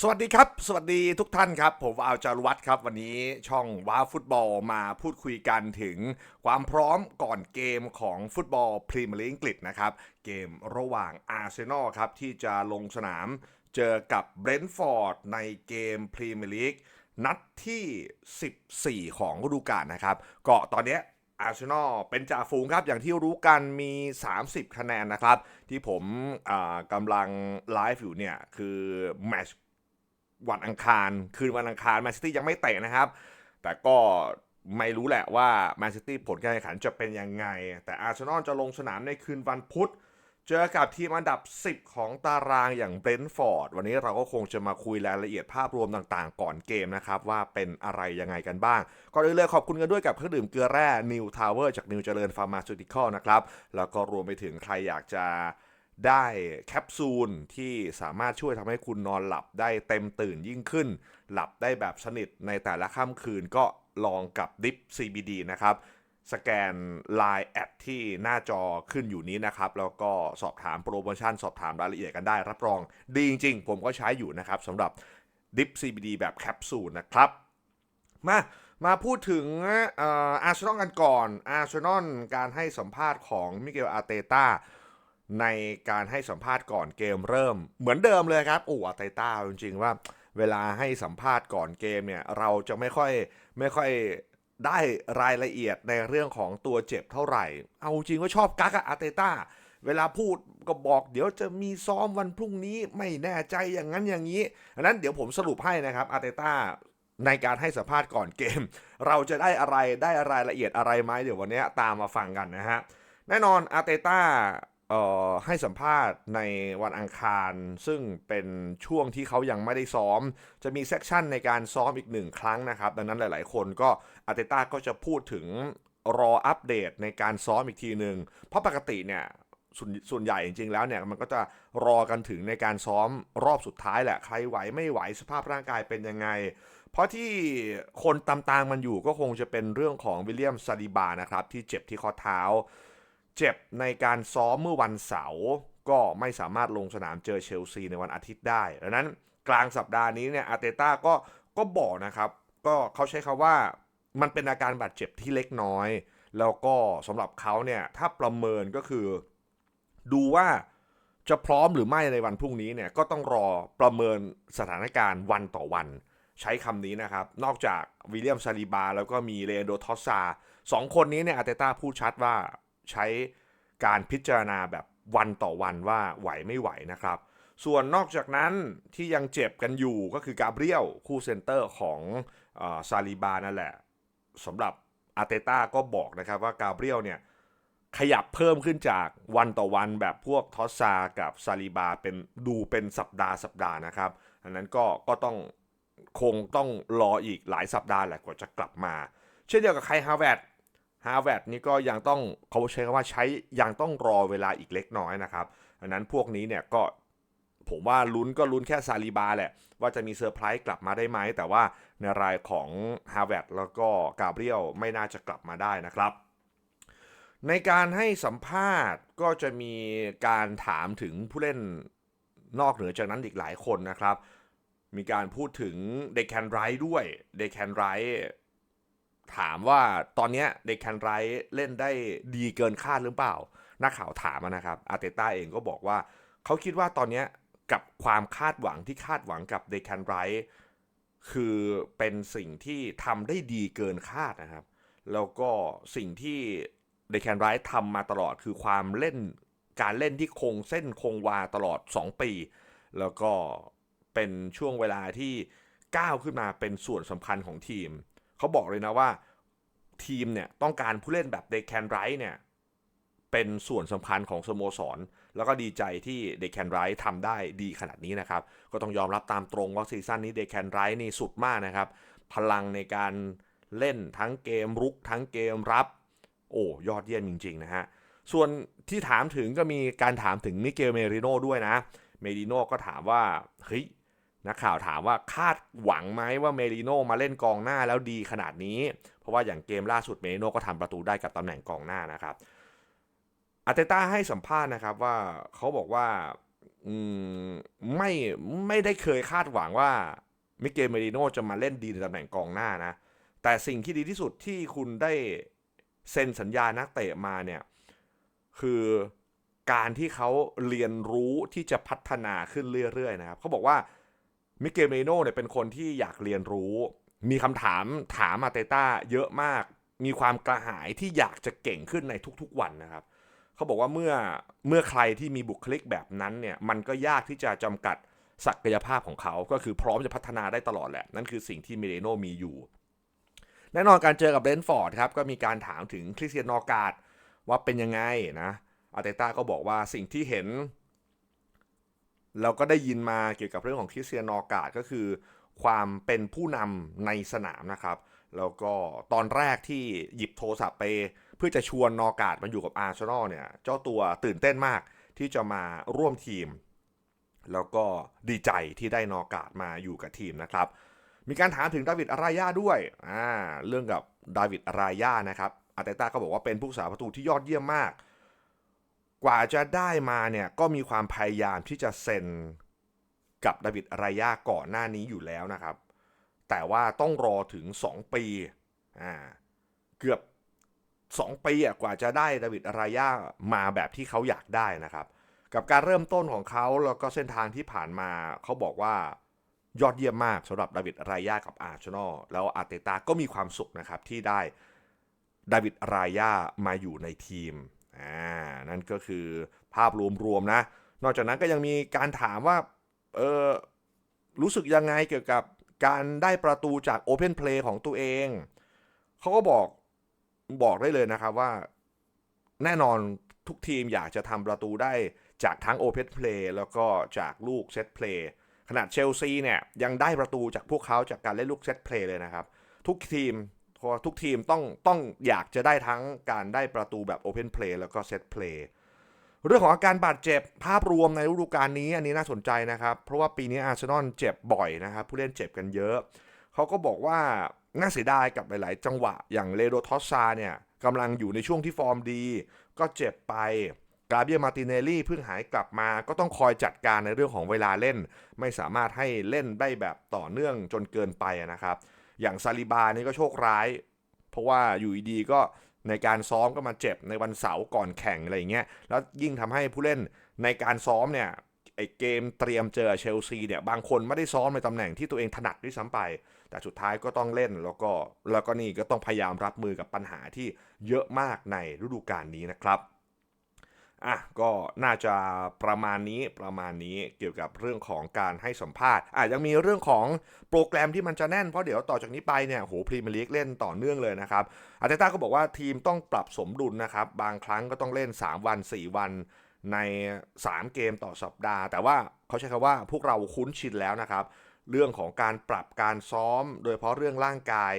สวัสดีครับ สวัสดีทุกท่านครับ ผมอาจารวัตรครับ วันนี้ช่องว้าฟุตบอลมาพูดคุยกันถึงความพร้อมก่อนเกมของฟุตบอลพรีเมียร์ลีกอังกฤษนะครับ เกมระหว่างอาร์เซนอลครับ ที่จะลงสนามเจอกับเบรนท์ฟอร์ดในเกมพรีเมียร์ลีกนัดที่ 14 ของฤดูกาลนะครับก็ตอนนี้อาร์เซนอลเป็นจ่าฝูงครับ อย่างที่รู้กันมี 30 คะแนนนะครับ ที่ผมกำลังไลฟ์อยู่เนี่ย คือแมตช์ วันอังคาร คืนวันอังคารแมนซิตี้ยังไม่เตะนะครับ แต่ก็ไม่รู้แหละว่าแมนซิตี้ผลการแข่งขันจะเป็นยังไง แต่อาร์เซนอลจะลงสนามในคืนวันพุธ เจอกับทีมอันดับ 10 ของตารางอย่างเบรนท์ฟอร์ด วันนี้เราก็คงจะมาคุยรายละเอียดภาพรวมต่างๆ ก่อนเกมนะครับ ว่าเป็นอะไรยังไงกันบ้างก่อนอื่นเลยขอบคุณกันด้วยกับเครื่องดื่มเกลือแร่นิวทาวเวอร์จากนิวเจริญฟาร์มาซูติคอลนะครับ แล้วก็รวมไปถึงใครอยากจะ ได้แคปซูลที่สามารถช่วยทำให้คุณนอนหลับได้เต็มตื่นยิ่งขึ้น หลับได้แบบสนิทในแต่ละค่ำคืนก็ลองกับดิฟ CBD นะครับ สแกน Line แอดที่หน้าจอขึ้นอยู่นี้นะครับ แล้วก็สอบถามโปรโมชั่น สอบถามรายละเอียดกันได้ รับรอง ดีจริงๆ ผมก็ใช้อยู่นะครับสำหรับดิฟ CBD แบบแคปซูลนะครับ มามาพูดถึงอาร์เซนอลกันก่อนอาร์เซนอลการให้สัมภาษณ์ของมิเกลอาร์เตตา ในการให้สัมภาษณ์ก่อนเกมเริ่ม เหมือนเดิมเลยครับโอ้อาร์เตตาจริงๆว่าเวลาให้สัมภาษณ์ก่อนเกมเนี่ยเราจะไม่ค่อยไม่ค่อยได้รายละเอียดในเรื่องของตัวเจ็บเท่าไหร่ เอาจริงก็ชอบกักอะอาร์เตต้า เวลาพูดก็บอกเดี๋ยวจะมีซ้อมวันพรุ่งนี้ไม่แน่ใจอย่างนั้นอย่างนี้อันนั้นเดี๋ยวผมสรุปให้นะครับอาร์เตต้าในการให้สัมภาษณ์ก่อนเกม เราจะได้อะไรได้รายละเอียดอะไรไหมเดี๋ยววันนี้ตามมาฟังกันนะฮะแน่นอนอาร์เตต้า ให้สัมภาษณ์ในวันอังคาร ซึ่งเป็นช่วงที่เขายังไม่ได้ซ้อม จะมีเซสชันในการซ้อมอีกหนึ่งครั้งนะครับ ดังนั้นหลาย ๆ คนก็อาร์เตต้าก็จะพูดถึงรออัปเดตในการซ้อมอีกทีหนึ่งเพราะปกติเนี่ยสส่วนใหญ่จริง ๆ แล้วเนี่ยมันก็จะรอกันถึงในการซ้อมรอบสุดท้ายแหละ ใครไหวไม่ไหวสภาพร่างกายเป็นยังไง เพราะที่คนตามๆมันอยู่ก็คงจะเป็นเรื่องของวิลเลียมซาดิบานะครับที่เจ็บที่ข้อเท้า เจ็บในการซ้อมเมื่อวันเสาร์ก็ไม่สามารถลงสนามเจอเชลซีในวันอาทิตย์ได้ดังนั้นกลางสัปดาห์นี้เนี่ยอาร์เตต้าก็ก็บอกนะครับ ก็เขาใช้คาว่ามันเป็นอาการบาดเจ็บที่เล็กน้อย แล้วก็สำหรับเขาเนี่ยถ้าประเมินก็คือ ดูว่าจะพร้อมหรือไม่ในวันพรุ่งนี้เนี่ยก็ต้องรอประเมินสถานการณ์วันต่อวัน ใช้คำนี้นะครับ นอกจากวิลเลียมซาลิบา แล้วก็มีเลนโดทอสซาสองคนนี้เนี่ยอาร์เตต้าพูดชัดว่า ใช้การพิจารณาแบบวันต่อวันว่าไหวไม่ไหวนะครับ ส่วนนอกจากนั้นที่ยังเจ็บกันอยู่ก็คือกาเบรียลคู่เซนเตอร์ของซาลิบานั่นแหละสำหรับอาเตต้าก็บอกนะครับว่ากาเบรียลเนี่ยขยับเพิ่มขึ้นจากวันต่อวันแบบพวกทอสซากับซาลิบาเป็นดูเป็นสัปดาห์สัปดาห์นะครับอันนั้นก็ก็ต้องคงต้องรออีกหลายสัปดาห์แหละกว่าจะกลับมา เช่นเดียวกับไคฮาวเวร์ด ฮาวเวร์ดนี่ก็ยังต้องเขาใช้คำว่าใช้ยังต้องรอเวลาอีกเล็กน้อยนะครับอันนั้นพวกนี้เนี่ยก็ผมว่าลุ้นก็ลุ้นแค่ซาลิบาแหละ ว่าจะมีเซอร์ไพรส์กลับมาได้ไหม แต่ว่าในรายของฮาวเวร์ดแล้วก็กาเบรียลไม่น่าจะกลับมาได้นะครับ ในการให้สัมภาษณ์ก็จะมีการถามถึงผู้เล่นนอกเหนือจากนั้นอีกหลายคนนะครับ มีการพูดถึงเดคแคนไรด้วยเดคแคนไร ถามว่าตอนนี้เดคแคนไรเล่นได้ดีเกินคาดหรือเปล่า นักข่าวถามนะครับอาร์เตต้าเองก็บอกว่า เขาคิดว่าตอนนี้กับความคาดหวังที่คาดหวังกับเดคแคนไรคือเป็นสิ่งที่ทำได้ดีเกินคาดนะครับ แล้วก็สิ่งที่เดคแคนไรท์ทำมาตลอดคือความเล่นการเล่นที่คงเส้นคงวาตลอด 2 ปี แล้วก็เป็นช่วงเวลาที่ก้าวขึ้นมาเป็นส่วนสำคัญของทีม เขาบอกเลยนะว่าทีมเนี่ยต้องการผู้เล่นแบบเดคแคนไรท์เนี่ยเป็นส่วนสำคัญของสโมสร แล้วก็ดีใจที่เดคแคนไรท์ทำได้ดีขนาดนี้นะครับ ก็ต้องยอมรับตามตรงว่าซีซั่นนี้เดคแคนไรท์นี่สุดมากนะครับ พลังในการเล่นทั้งเกมรุกทั้งเกมรับ โอ้ ยอดเยี่ยมจริง ๆ นะฮะ ส่วนที่ถามถึงก็มีการถามถึงมิเกลเมริโนด้วยนะ เมริโนก็ถามว่า เฮ้ย นักข่าวถามว่าคาดหวังไหมว่าเมริโนมาเล่นกองหน้าแล้วดีขนาดนี้ เพราะว่าอย่างเกมล่าสุดเมริโนก็ทำประตูได้กับตำแหน่งกองหน้านะครับอาร์เตต้าให้สัมภาษณ์นะครับว่าเขาบอกว่าอมไม่ไม่ได้เคยคาดหวังว่ามิเกลเมริโนจะมาเล่นดีในตำแหน่งกองหน้านะ แต่สิ่งที่ดีที่สุดที่คุณได้เซ็นสัญญานักเตะมาเนี่ย คือการที่เขาเรียนรู้ที่จะพัฒนาขึ้นเรื่อยๆนะครับเขาบอกว่า มิเกลเมโนเนี่ยเป็นคนที่อยากเรียนรู้ มีคำถามถามอาเตต้าเยอะมาก มีความกระหายที่อยากจะเก่งขึ้นในทุกๆวันนะครับ เขาบอกว่าเมื่อเมื่อใครที่มีบุคลิกแบบนั้นเนี่ยมันก็ยากที่จะจำกัดศักยภาพของเขา ก็คือพร้อมจะพัฒนาได้ตลอดแหละ นั่นคือสิ่งที่เมเรโนมีอยู่ แน่นอนการเจอกับเบรนท์ฟอร์ดครับ ก็มีการถามถึงคริสเตียนนอการ์ดว่าเป็นยังไงนะอาเตต้าก็บอกว่าสิ่งที่เห็น เราก็ได้ยินมาเกี่ยวกับเรื่องของคริสเตียนนอร์กาดก็คือ ความเป็นผู้นำในสนามนะครับ แล้วก็ตอนแรกที่หยิบโทรศัพท์ไป เพื่อจะชวนนอร์กาดมาอยู่กับอาร์เซนอลเนี่ยเจ้าตัวตื่นเต้นมากที่จะมาร่วมทีม แล้วก็ดีใจที่ได้นอร์กาดมาอยู่กับทีมนะครับ มีการถามถึงดาวิดอารายาด้วยอ่าเรื่องกับดาวิดอารายานะครับอาร์เตต้าก็บอกว่าเป็นผู้สาประตูที่ยอดเยี่ยมมาก กว่าจะได้มาเนี่ยก็มีความพยายามที่จะเซ็นกับดาวิดอารายาก่อนหน้านี้อยู่แล้วนะครับ แต่ว่าต้องรอถึง 2 ปีอ่าเกือบ 2 ปีอะกว่าจะได้ดาวิดอารายามาแบบที่เขาอยากได้นะครับ กับการเริ่มต้นของเขาแล้วก็เส้นทางที่ผ่านมาเขาบอกว่ายอดเยี่ยมมากสำหรับดาวิดรายากับอาร์เซนอลแล้วอาร์เตตาก็มีความสุขนะครับที่ได้ดาวิดรายามาอยู่ในทีม อ่านั่นก็คือภาพรวมๆนะ นอกจากนั้นก็ยังมีการถามว่าเออรู้สึกยังไงเกี่ยวกับการได้ประตูจากโอเพนเพลย์ของตัวเอง เขาก็บอกบอกได้เลยนะครับว่า แน่นอนทุกทีมอยากจะทำประตูได้จากทั้งโอเพนเพลย์แล้วก็จากลูกเซตเพลย์ขนาดเชลซีเนี่ยยังได้ประตูจากพวกเขาจากการเล่นลูกเซตเพลย์เลยนะครับ ทุกทีม เพราะทุกทีมต้องต้องอยากจะได้ทั้งการได้ประตูแบบโอเพนเพลย์แล้วก็เซตเพลย์เรื่องของอาการบาดเจ็บภาพรวมในฤดูกาลนี้อันนี้น่าสนใจนะครับ เพราะว่าปีนี้อาร์เซนอลเจ็บบ่อยนะครับ ผู้เล่นเจ็บกันเยอะ เขาก็บอกว่าน่าเสียดายกับหลาย ๆ จังหวะอย่างเลโดทอสซาเนี่ยกำลังอยู่ในช่วงที่ฟอร์มดี ก็เจ็บไปกาเบียมาติเนลลี่เพิ่งหายกลับมา ก็ต้องคอยจัดการในเรื่องของเวลาเล่น ไม่สามารถให้เล่นได้แบบต่อเนื่องจนเกินไปนะครับ อย่างซาลิบานี่ก็โชคร้าย เพราะว่าอยู่ดีๆก็ในการซ้อมก็มาเจ็บในวันเสาร์ก่อนแข่งอะไรอย่างเงี้ยแล้วยิ่งทำให้ผู้เล่นในการซ้อมเนี่ยไอเกมเตรียมเจอเชลซีเนี่ยบางคนไม่ได้ซ้อมในตำแหน่งที่ตัวเองถนัดด้วยซ้ำไป แต่สุดท้ายก็ต้องเล่นแล้วก็แล้วก็นี่ก็ต้องพยายามรับมือกับปัญหาที่เยอะมากในฤดูกาลนี้นะครับ อะก็น่าจะประมาณนี้ประมาณนี้เกี่ยวกับเรื่องของการให้สัมภาษณ์อะยังมีเรื่องของโปรแกรมที่มันจะแน่น เพราะเดี๋ยวต่อจากนี้ไปเนี่ยโหพรีเมียร์ลีกเล่นต่อเนื่องเลยนะครับอาร์เตต้าก็บอกว่าทีมต้องปรับสมดุลนะครับ บางครั้งก็ต้องเล่น 3 วัน 4 วันใน 3 เกมต่อสัปดาห์ แต่ว่าเขาใช้คำว่าพวกเราคุ้นชินแล้วนะครับ เรื่องของการปรับการซ้อม โดยเฉพาะเรื่องร่างกาย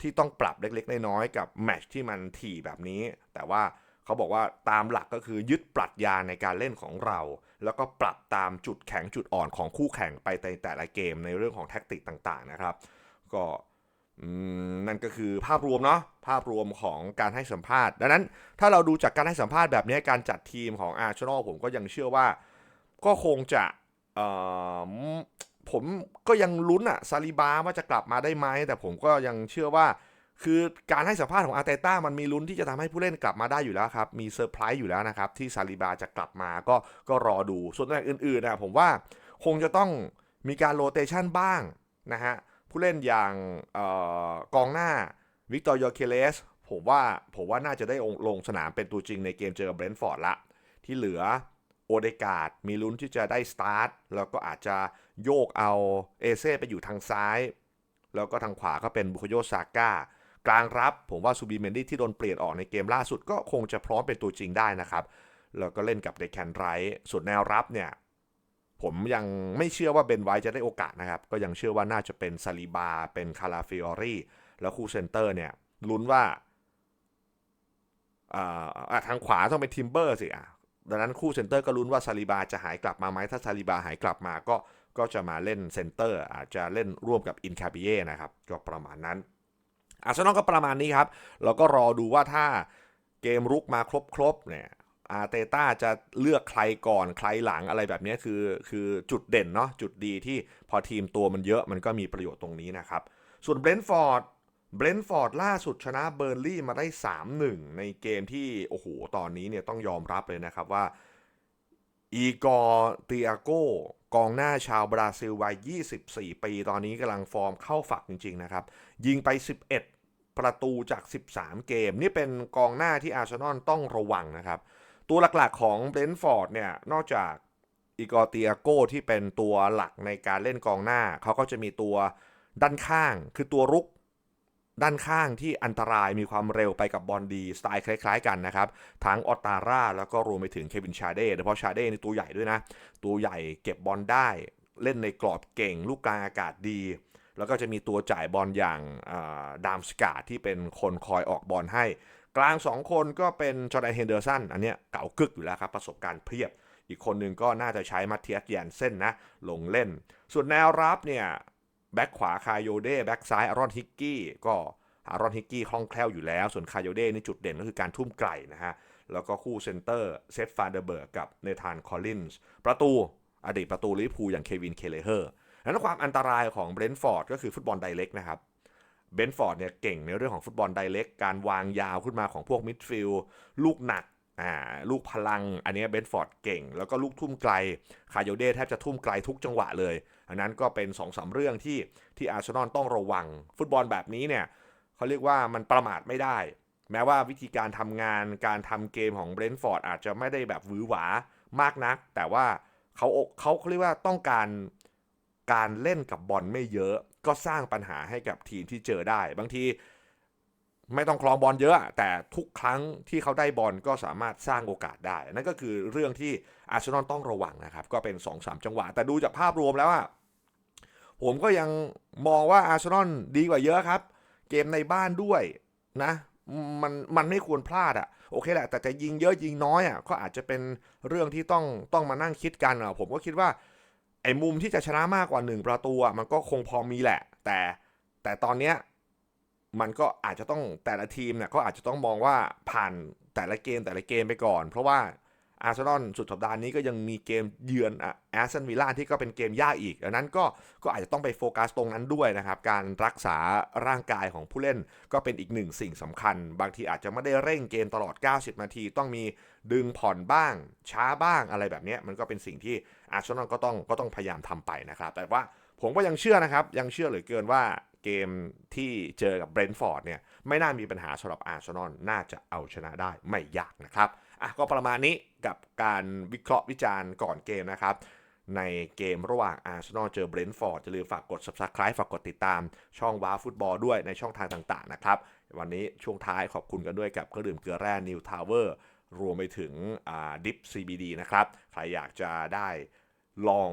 ที่ต้องปรับเล็กๆน้อยๆกับแมตช์ที่มันถี่แบบนี้ แต่ว่า เขาบอกว่าตามหลักก็คือยึดปรัชญาในการเล่นของเรา แล้วก็ปรับตามจุดแข็งจุดอ่อนของคู่แข่งไปในแต่ละเกมในเรื่องของแท็กติกต่างๆนะครับ ก็นั่นก็คือภาพรวมเนาะภาพรวมของการให้สัมภาษณ์ ดังนั้นถ้าเราดูจากการให้สัมภาษณ์แบบนี้การจัดทีมของอาร์เซนอลผมก็ยังเชื่อว่า ก็คงจะผมก็ยังลุ้นอะซาลิบาว่าจะกลับมาได้ไหมแต่ผมก็ยังเชื่อว่า คือการให้สัมภาษณ์ของอาร์เตต้ามันมีลุ้นที่จะทำให้ผู้เล่นกลับมาได้อยู่แล้วครับ มีเซอร์ไพรส์อยู่แล้วนะครับ ที่ซาลิบาจะกลับมาก็ก็รอดูส่วนอย่างอื่นๆนะผมว่าคงจะต้องมีการโรเตชันบ้างนะฮะผู้เล่นอย่างออกองหน้าวิกตอร์ยอเคเลสผมว่าผมว่าน่าจะได้ลงสนามเป็นตัวจริงในเกมเจอเบรนท์ฟอร์ดละ ที่เหลือโอเดกาดมีลุ้นที่จะได้สตาร์ทแล้วก็อาจจะโยกเอาเอเซ่ไปอยู่ทางซ้าย แล้วก็ทางขวาก็เป็นบุคโยซาก้า กลางรับผมว่าซูบีเมนดี้ที่โดนเปลี่ยนออกในเกมล่าสุดก็คงจะพร้อมเป็นตัวจริงได้นะครับ แล้วก็เล่นกับเดคแคนไรท์ส่วนแนวรับเนี่ย ผมยังไม่เชื่อว่าเบนไวท์จะได้โอกาสนะครับ ก็ยังเชื่อว่าน่าจะเป็นซาลิบา เป็นคาราฟิออรี่แล้วคู่เซนเตอร์เนี่ยลุ้นว่าทางขวาต้องเป็นทิมเบอร์สิอะดังนั้นคู่เซนเตอร์ก็ลุ้นว่าซาลิบาจะหายกลับมาไหมถ้าซาลิบาหายกลับมาก็ก็จะมาเล่นเซนเตอร์อาจจะเล่นร่วมกับอินคาบิเย่นะครับก็ประมาณนั้น อาร์เซนอลก็ประมาณนี้ครับเราก็รอดูว่าถ้าเกมรุกมาครบๆเนี่ยอาร์เตต้าจะเลือกใครก่อนใครหลังอะไรแบบนี้คือคือจุดเด่นเนาะจุดดีที่พอทีมตัวมันเยอะมันก็มีประโยชน์ตรงนี้นะครับ ส่วนเบรนท์ฟอร์ดเบรนท์ฟอร์ดล่าสุดชนะเบอร์ลี่มาได้ 3-1 ในเกมที่ โอ้โห ตอนนี้เนี่ยต้องยอมรับเลยนะครับว่าอีกอร์เตียโก กองหน้าชาวบราซิลวัย 24 ปี ตอนนี้กำลังฟอร์มเข้าฝักจริง ๆ นะครับ ยิงไป 11 ประตูจาก 13 เกม นี่เป็นกองหน้าที่อาร์เซนอลต้องระวังนะครับ ตัวหลักๆของเบรนท์ฟอร์ดเนี่ย นอกจากอีกอร์เตียโก้ที่เป็นตัวหลักในการเล่นกองหน้า เขาก็จะมีตัวด้านข้าง คือตัวรุก ด้านข้างที่อันตรายมีความเร็วไปกับบอลดี สไตล์คล้าย ๆ กันนะครับ ทั้งออตตาร่าแล้วก็รวมไปถึงเควินชาเด้โดยเฉพาะชาเด้นี่ตัวใหญ่ด้วยนะ ตัวใหญ่เก็บบอลได้เล่นในกรอบเก่ง ลูกกลางอากาศดี แล้วก็จะมีตัวจ่ายบอลอย่างดามสกาดที่เป็นคนคอยออกบอลให้ กลาง 2 คนก็เป็นจอร์แดนเฮนเดอร์สันอันเนี้ยเก่ากึกอยู่แล้วครับประสบการณ์เพียบ อีกคนหนึ่งก็น่าจะใช้มาเทียสแยนเซ่นนะลงเล่น ส่วนแนวรับเนี่ย แบ็คขวาคาโยเด้แบ็คซ้ายอารอนฮิกกี้ก็อารอนฮิกกี้คล่องแคล่วอยู่แล้ว ส่วนคาโยเด้นี่จุดเด่นก็คือการทุ่มไกลนะฮะ แล้วก็คู่เซนเตอร์เซฟฟาเดเบิร์กกับเนธานคอลลินส์ประตูอดีตประตูลิเวอร์พูลอย่างเควินเคเลเฮอร์นั้นความอันตรายของเบรนท์ฟอร์ดก็คือฟุตบอลไดเล็กนะครับเบรนท์ฟอร์ดเนี่ยเก่งในเรื่องของฟุตบอลไดเล็กการวางยาวขึ้นมาของพวกมิดฟิลด์ลูกหนักอ่าลูกพลัง อันนี้เบนท์ฟอร์ดเก่ง แล้วก็ลูกทุ่มไกล คาโยเด้แทบจะทุ่มไกลทุกจังหวะเลย อันนั้นก็เป็น2อสาเรื่องที่ที่อาร์เซนอลต้องระวัง ฟุตบอลแบบนี้เนี่ยเขาเรียกว่ามันประมาทไม่ได้ แม้ว่าวิธีการทำงานการทำเกมของเบรนท์ฟอร์ดอาจจะไม่ได้แบบหวือหวามากนัก แต่ว่าเขาเขาเขาเรียกว่าต้องการการเล่นกับบอลไม่เยอะ ก็สร้างปัญหาให้กับทีมที่เจอได้ บางทีไม่ต้องคลองบอลเยอะ แต่ทุกครั้งที่เขาได้บอลก็สามารถสร้างโอกาสได้ นั่นก็คือเรื่องที่อาร์เซนอลต้องระวังนะครับ ก็เป็น 2-3 จังหวะ แต่ดูจากภาพรวมแล้วอะ ผมก็ยังมองว่าอาร์เซนอลดีกว่าเยอะครับ เกมในบ้านด้วยนะ มันมันไม่ควรพลาดอะ่ะโอเคแหละแต่จะยิงเยอะยิงน้อยอะ่ะก็อาจจะเป็นเรื่องที่ต้องต้องมานั่งคิดกันอะผมก็คิดว่าไอ้มุมที่จะชนะมากกว่าหนึ่งประตูอะมันก็คงพอมีแหละ แต่แต่ตอนเนี้ยมันก็อาจจะต้องแต่ละทีมเนี่ยก็อาจจะต้องมองว่าผ่านแต่ละเกมแต่ละเกมไปก่อน เพราะว่า อาร์เซนอลสุดสัปดาห์นี้ก็ยังมีเกมเยือนแอสตันวิลล่าที่ก็เป็นเกมยากอีกดังนั้นก็ก็อาจจะต้องไปโฟกัสตรงนั้นด้วยนะครับ การรักษาร่างกายของผู้เล่นก็เป็นอีกหนึ่งสิ่งสำคัญ บางทีอาจจะไม่ได้เร่งเกมตลอด 90 นาที ต้องมีดึงผ่อนบ้าง ช้าบ้างอะไรแบบนี้มันก็เป็นสิ่งที่อาร์เซนอลก็ต้องก็ต้องพยายามทำไปนะครับ แต่ว่าผมก็ยังเชื่อนะครับ ยังเชื่อเหลือเกินว่าเกมที่เจอกับเบรนท์ฟอร์ดเนี่ยไม่น่ามีปัญหาสำหรับอาร์เซนอลน่าจะเอาชนะได้ไม่ยากนะครับ อะก็ประมาณนี้กับการวิเคราะห์วิจารณ์ก่อนเกมนะครับ ในเกมระหว่างอาร์เซนอลเจอเบรนท์ฟอร์ดจะลืมฝากกด subscribe ฝากกดติดตามช่องว้าฟุตบอลด้วยในช่องทางต่างๆนะครับ วันนี้ช่วงท้ายขอบคุณกันด้วยกับเครื่องดื่มเกลือแร่นิวทาวเวอร์รวมไปถึงดิฟ CBD นะครับ ใครอยากจะได้ลอง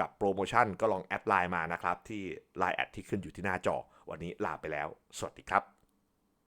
กับโปรโมชั่นก็ลองแอดไลน์มานะครับ ที่ Line แอดที่ขึ้นอยู่ที่หน้าจอ วันนี้ลาไปแล้ว สวัสดีครับ